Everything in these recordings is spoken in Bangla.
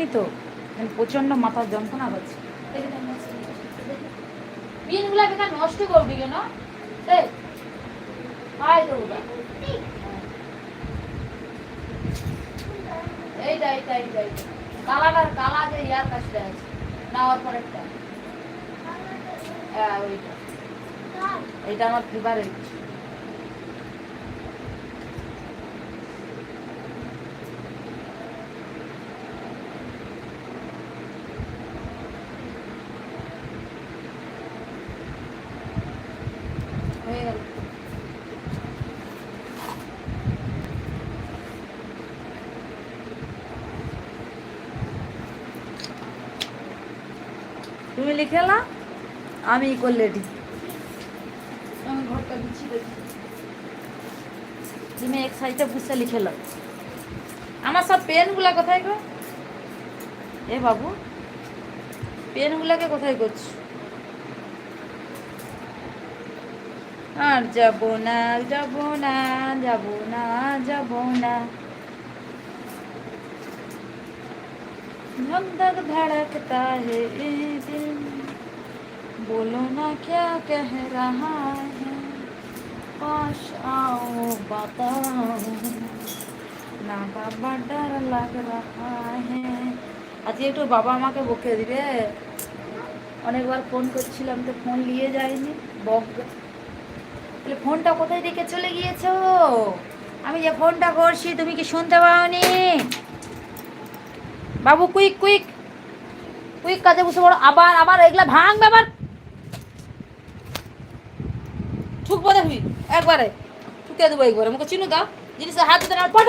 পারিনি তো। প্রচণ্ড মাথার যন্ত্রণা হচ্ছে। নষ্ট করবি কেন? এইটা এইটা এইটা এইটা। যে ইয়ার কাছটা আছে হ্যাঁ ওইটা। এটা আমার ফেভারিট হয়ে গেল করলে এটি আমি গুছিয়ে দেখি তুমি এক সাইডে বুঝতে লিখে লো আমার সব পেনগুলা কোথায় গো? এ বাবু, পেনগুলাকে কোথায় করছ? আর যাব না যাব না যাব না যাব না। धक धक धड़कता है ये दिल बोलो ना क्या कह रहा है पास आओ बताओ না বাবা ডর লাগ রাহা হ্যাঁ আজকে একটু বাবা আমাকে বকে দিবে অনেকবার ফোন করছিলাম তো ফোন নিয়ে যায়নি বক তাহলে ফোনটা কোথায় রেখে চলে গিয়েছো আমি যে ফোনটা করছি তুমি কি শুনতে পাওনি বাবু কুইক কুইক কুইক কাজে বসে পড়ো। আবার আবার এগুলা ভাঙবে আবার। ঠুকবো দেখবি, একবারে। ঠুকে দেবো একবারে। মুখে চিনু দাও। জিনিসের হাত দিতে না পট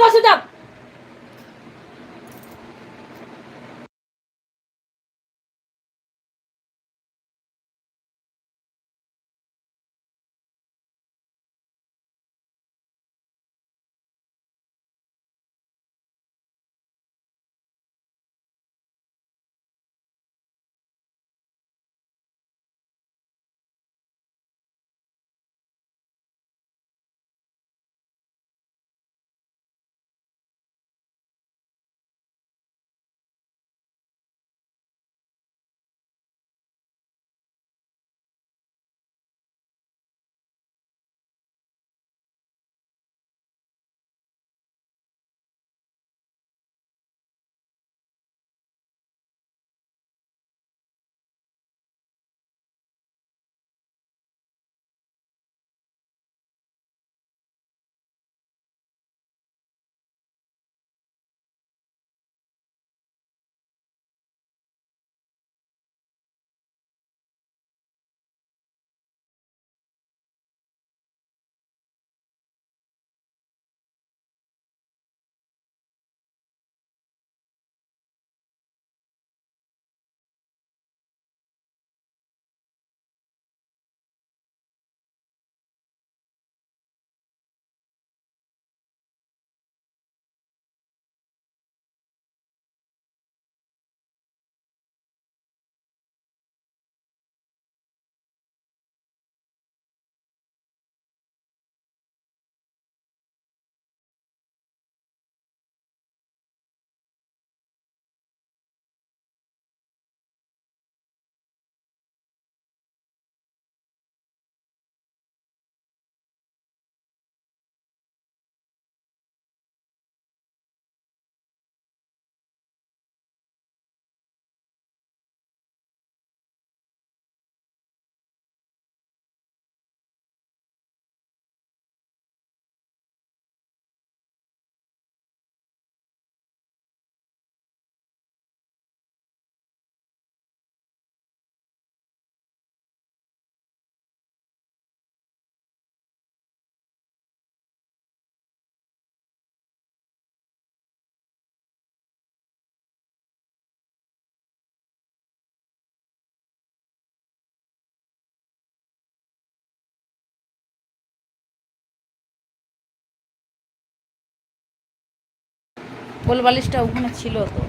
বসে যাও কোল বালিশটা ওখানে ছিল তো।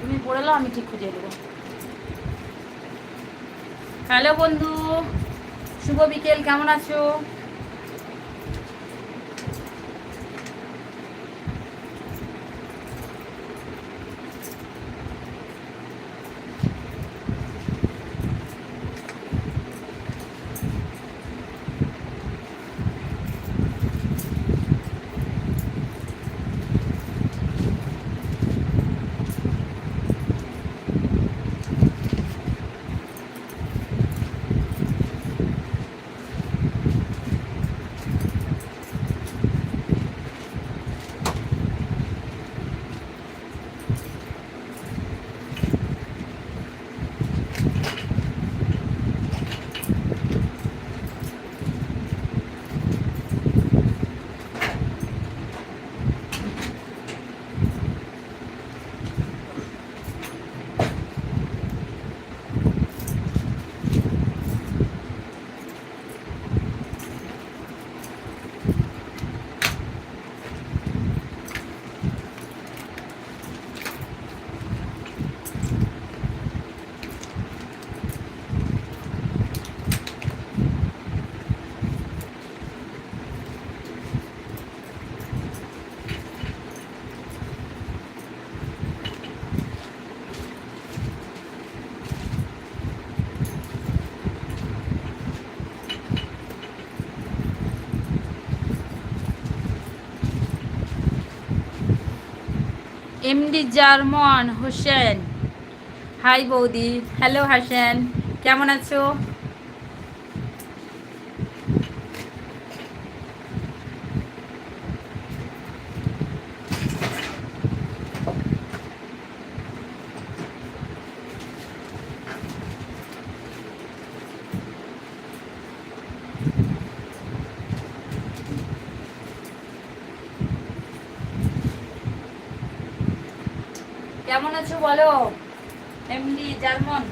তুমি পড়ে আমি ঠিক খুঁজে দেবো হ্যালো বন্ধু, শুভ বিকেল, কেমন আছো? এমডি জার্মান হোসেন। হাই বৌদি হ্যালো হাসেন কেমন আছো কেমন আছো বলো। MD German.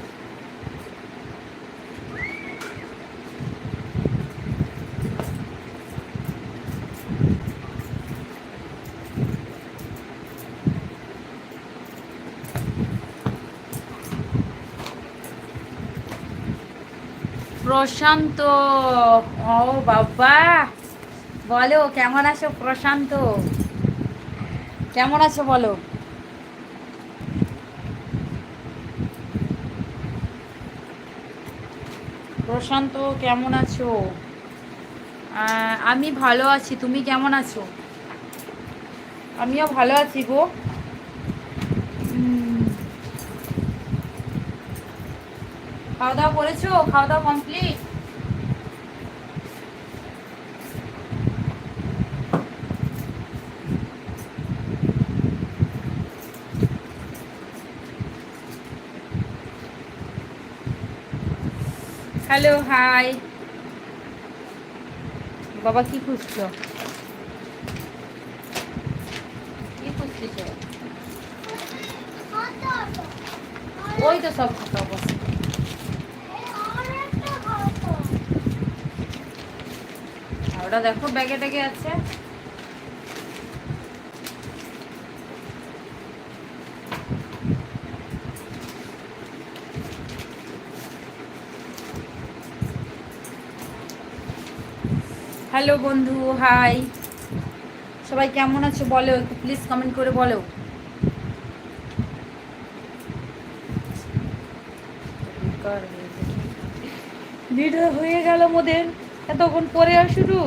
প্রশান্ত। ও বাবা। বলো কেমন আছো প্রশান্ত? কেমন আছো বলো? প্রশান্ত, কেমন আছো? আমি ভালো আছি। তুমি কেমন আছো? আমিও ভালো আছি গো। খাওয়া দাওয়া করেছ? খাওয়া দাওয়া কমপ্লিট হ্যালো, হাই। বাবা কি খুঁজছো? কি খুঁজছিস ওই তো সব খাতা অবস্থা। ওটা দেখো, ব্যাগে ট্যাগে আছে? হ্যালো বন্ধু হাই। সবাই কেমন আছো বলো একটু প্লিজ কমেন্ট করে বলো। ভিডিও হয়ে গেল মোদের এতক্ষণ পরে আর শুরু।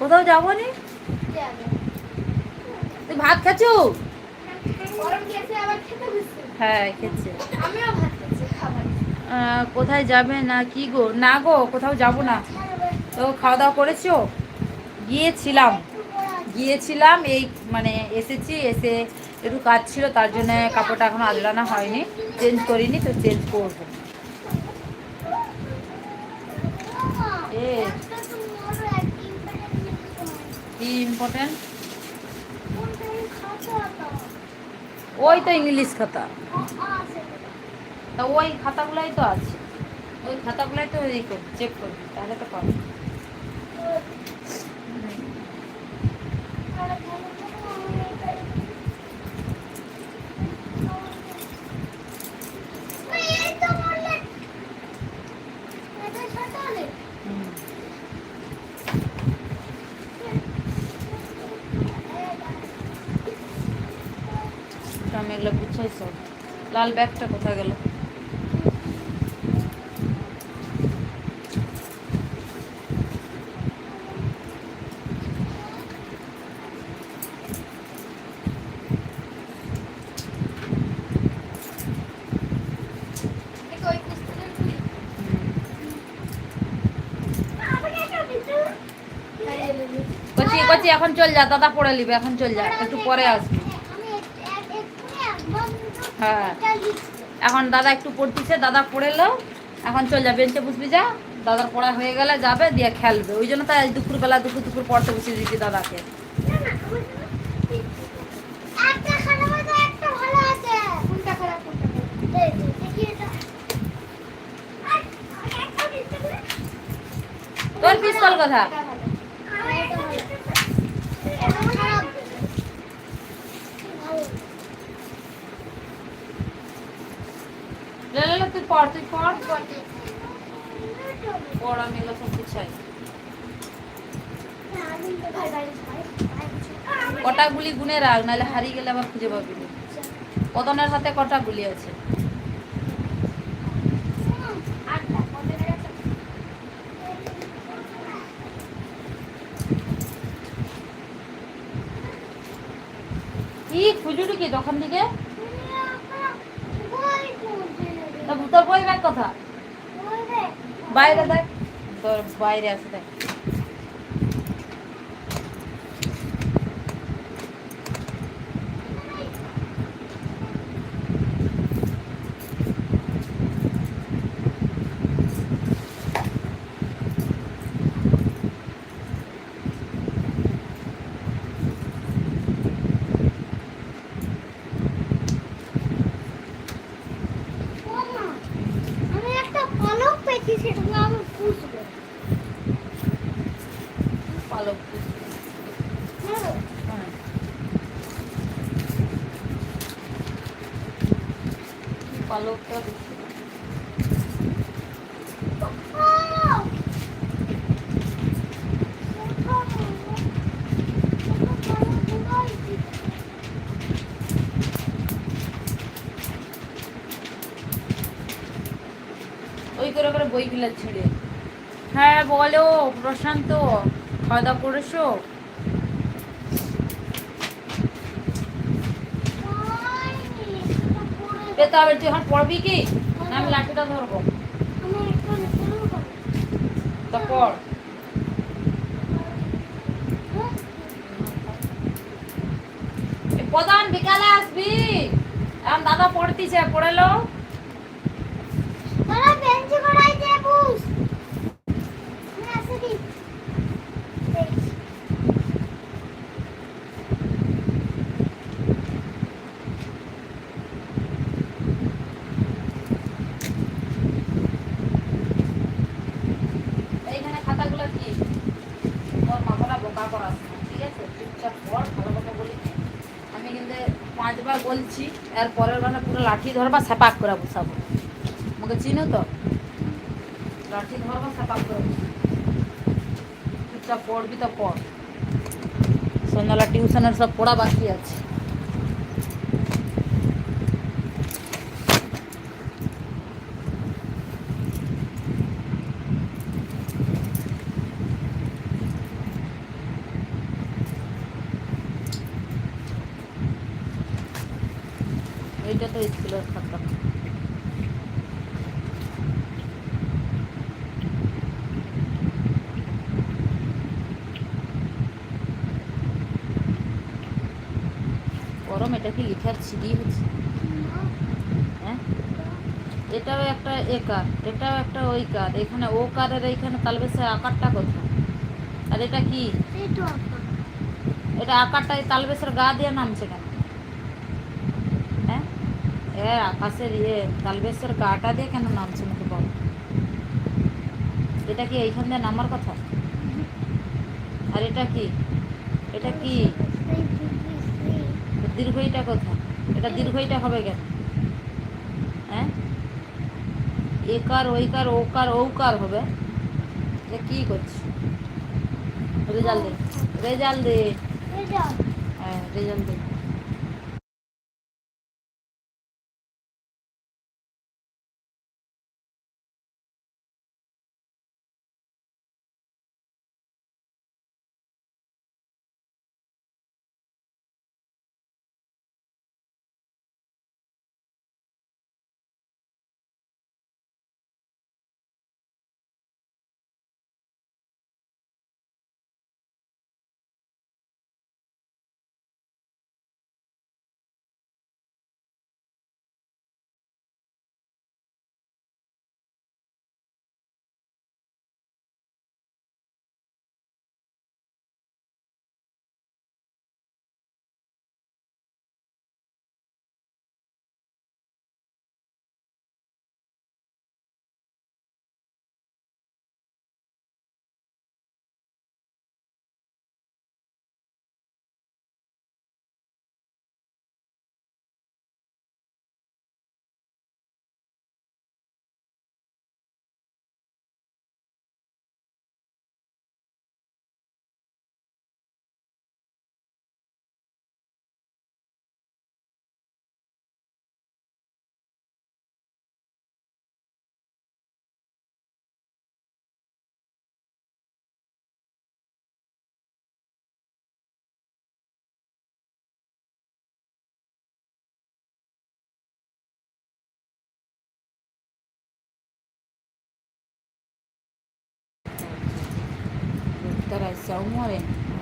কোথাও যাব নি? তুই ভাত খাচ্ছ? হ্যাঁ আহ, কোথায় যাবে, না কি গো? না গো, কোথাও যাব না। তো খাওয়া দাওয়া করেছ? গিয়েছিলাম। গিয়েছিলাম, এই মানে এসেছি, এসে একটু কাজ ছিল, তার জন্য কাপড়টা এখনও আদলানো হয়নি। চেঞ্জ করিনি, তো চেঞ্জ করব। ওই তো ইংলিশ খাতা। তা ওই খাতাগুলাই তো আছে। ওই খাতাগুলাই তো এই করবি চেক করবি, তাহলে তো পাবি। আমি এগুলো গুছাই সব। লাল ব্যাগটা কোথায় গেল? কচি এখন চল যা, দাদা পড়ে নিবে, এখন চল যা, একটু পরে আসবি। হ্যাঁ। এখন দাদা একটু পড়তিছে, দাদা পড়ে এলো। এখন চল যা বেঞ্চে বসবি যা, দাদার পড়া হয়ে গেলে যাবে, দিয়ে খেলবে। ওই জন্য তাই আজ দুপুরবেলা দুপুর দুপুর পড়তে বসিয়ে দিচ্ছি দাদাকে। তোর পিস্তল কথা লে লে লে, তুই পড়। তুই পড় পড় এগুলো সব গুছাই কটা গুলি গুনে রাখ, নাহলে হারিয়ে গেলে আবার খুঁজে পাবি না। কদনের হাতে কটা গুলি আছে? খুঁজুটি কি দোকান থেকে তা তোর বই কথা। বাইরে দেখ তোর বাইরে আছে দেখ আমি একটা পালক পেয়েছি সেটাকে আমি পুষবো পালকটা ওই করে করে বই ছিঁড়ে হ্যাঁ বলো প্রশান্ত। খাওয়া দাওয়া করেছ এ তুই এখন পড়বি কি? আমি লাঠিটা ধরবো। আমি একটু শুরু করি। তো পড়। হ্যাঁ? প্রধান বিকালে আসবি। এখন দাদা পড়তিছে পড়েলো দাদা বেঞ্চে করাই দে বুঝ আমি আসে দি দেখছি। এইখানে খাতাগুলো কি মাথাটা বোকা করাস ঠিক আছে? চুপচাপ পড় ভালো কথা বলি আমি কিন্তু পাঁচবার বলছি, এর পরের বার পুরো লাঠি ধরবা সেপাক করে বসাবো। আমাকে চিনো তো? লাঠি ধরবা সেপাক করে। চুপচাপ পড়বি তো পড়। সন্ধ্যাবেলা টিউশনের সব পড়া বাকি আছে এইটা তো স্কুলের খাতা গরম এটা কি লিখার ছিড়ি হচ্ছে? হ্যাঁ? এটাও একটা এ কার এটাও একটা ওই কার এখানে ও কারের এইখানে তালবেসের আকারটা কোথায়? আর এটা কি। এটা আকারটা এই তালবেসের গা দিয়ে নামছে কেন? এ আকাশের ইয়ে তালবেসের গাটা দিয়ে কেন নামছে মুখে বল? এটা কি এইখান দিয়ে নামার কথা? আর এটা কি? এটা কি? দীর্ঘইটা কোথায় এটা দীর্ঘইটা হবে কেন? হ্যাঁ একার ওইকার ওকার ওকার হবে। এটা কি করছি রেজাল্ট দে। রেজাল্ট দে। হ্যাঁ রেজাল্ট দে। 来消磨嘞